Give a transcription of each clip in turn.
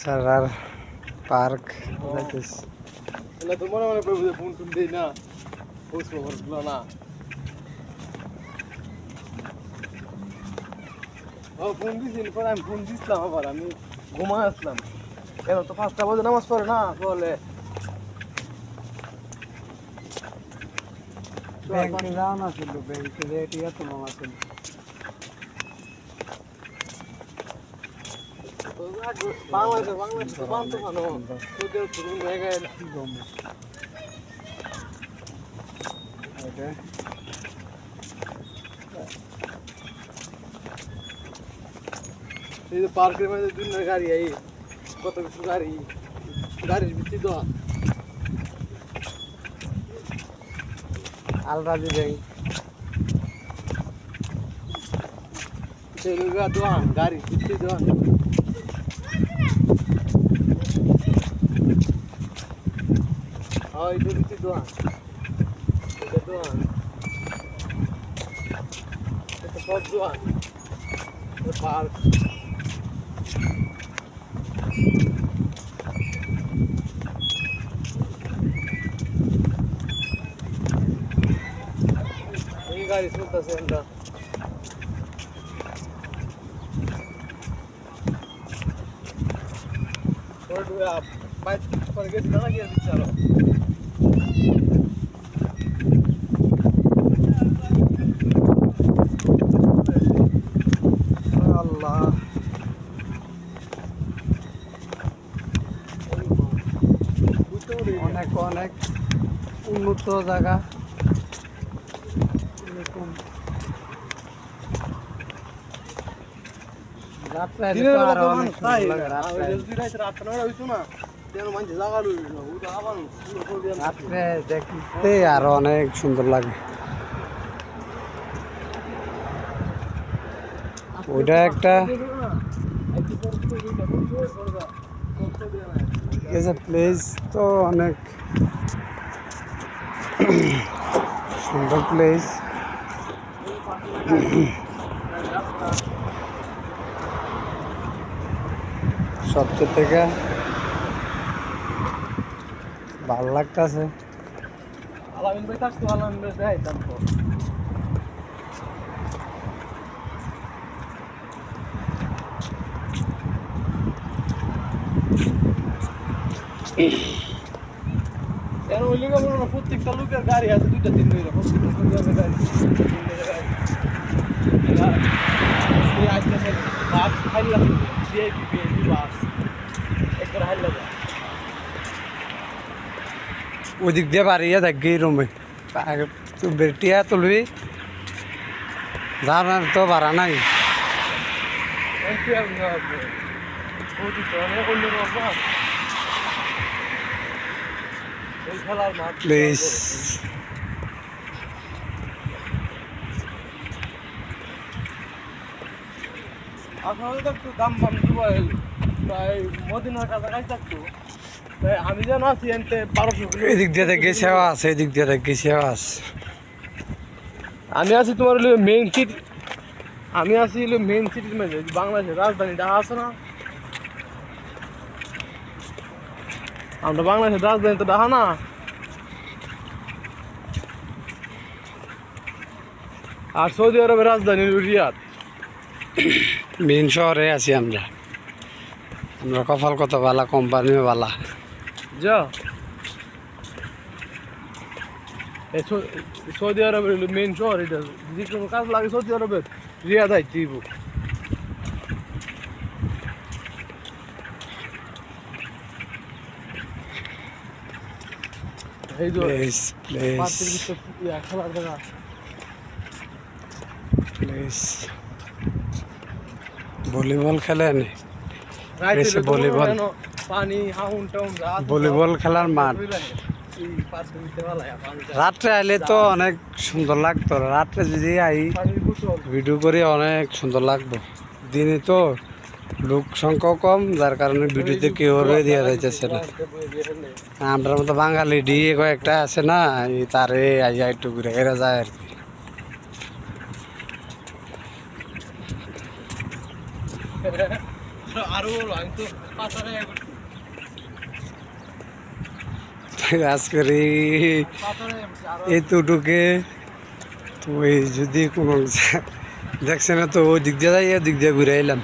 সারার পার্ক যাইতেছি। না তোমার মনে করব যে ফোন টুন দেই না খোঁজ খবর না। ও ফোন দিছিল পরে আমি ফোন দিছিলাম আবার আমি ঘুমায় আসলাম। কেন তো পাঁচটা বাজে নামাজ পড়ে না বলে। ব্যাংকে যাও না ছিল ব্যাংকে যে এটা তো ছিল বাংলাদেশ বাংলাদেশ তরুণ জায়গায় এই যে পার্কের মধ্যে দুই গাড়ি, এই কত কিছু গাড়ি গাড়ির ভিত্তি দেওয়া আলরাজি দেওয়া গাড়ি ভিত্তি দেওয়া হ্যাঁ এটা ভিত্তি দেওয়া এটা দেওয়া এটা সব দেওয়া পার্ক এই গাড়ি চলতেছে আমরা বাইক করে গেছি না গিয়ে দিচ্ছে আরও আল্লাহ অনেক অনেক উন্নত জায়গা। এরকম। রাত্রে আইলে দিনের তো বেলা আরও তো অনেক মানুষ তাই সুন্দর লাগে রাত্রে। আইলে। যদি রাইতে রাত নয়টা হইতো না। তেন মানুষ জাগা লইল না ও তো আবার সুন্দর করে দিয়ে রাত্রে দেখতে আরও অনেক সুন্দর লাগে। ওইটা একটা ঠিক আছে প্লেস তো অনেক সুন্দর প্লেস সবচেয়ে থেকে ভালো লাগতেছে। আলামিন ভাই থাকতো আলামিন ভাই দেখাইতাম তো ওই লিগা বলো না, প্রত্যেকটা লোকের গাড়ি আছে, দুইটা তিন দুইটা প্রত্যেকটা লোকের গাড়ি আসতেছে বাস হাইলা, ভিআইপি ভিআইপি বাস। একবার হাইলা ওদিক দিয়ে বাড়িয়ে থাকি রুমে। বেটিয়া তুলবি। যার তো ভাড়া নাই। প্লিজ আসলে তো একটু দাম বাম দিব প্রায় মদিনার কাছাকাছি থাকতো। আমি যেন আছি এনতে বারোশো এদিক দিয়ে দেখি সেবা আছে এদিক দিয়ে দেখি সেবা আছে। আমি আছি তোমার হলো মেইন সিটি আমি আছি হলো মেইন সিটির মধ্যে বাংলাদেশের রাজধানী ঢাকা আছে না? আমরা বাংলাদেশের রাজধানী তো ঢাকা না? আর সৌদি আরবের রাজধানী রিয়াদ। মেন শহরে আছি আমরা। আমরা কপাল কত বালা কোম্পানিও বালা। যা। সৌদি আরবের মেইন শহর এটা। যে কোনো কাজ লাগে সৌদি আরবের রিয়াদ আইতে দিব খেলার জায়গা। প্লেস ভলিবল খেলে নি? রাইতে বেশি হলে তো ভলিবল। পানি হাউন টাউন ভলিবল খেলার মাঠ। রাত্রে আইলে তো অনেক সুন্দর লাগতো। রাত্রে যদি আই ভিডিও করে অনেক সুন্দর লাগতো। দিনে তো লোক সংখ্যা কম যার কারণে ভিডিওতে কেউ দেওয়া যাইতেছে না। আমরা মতো বাঙালি ডিএ কয়েকটা আছে না তারে আইয়া একটু ঘুরে ঘেরা যায় আর কি। আরও আমি তো করছি, আরও এতটুকে। তো যদি কোনো দেখছে না তো ওই দিক দিয়ে যাই দিক দিয়ে ঘুরে এলাম।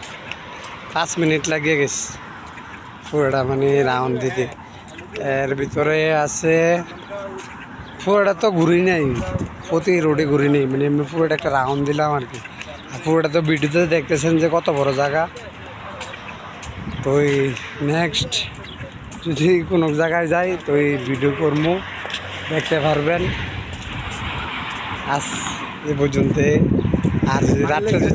পাঁচ মিনিট লাগিয়ে গেছে পুরোটা মানে রাউন্ড দিতে। এর ভিতরে আছে পুরোটা তো ঘুরি নাই প্রতি রোডে ঘুরি নেই মানে এমনি পুরোটা একটা রাউন্ড দিলাম আর কি। আর পুরোটা তো ভিডিওতে দেখতেছেন যে কত বড় জায়গা। তো নেক্সট যদি কোনো জায়গায় যাই, তো এই ভিডিও করব দেখতে পারবেন। আজ এ পর্যন্ত আর রাত্রে যদি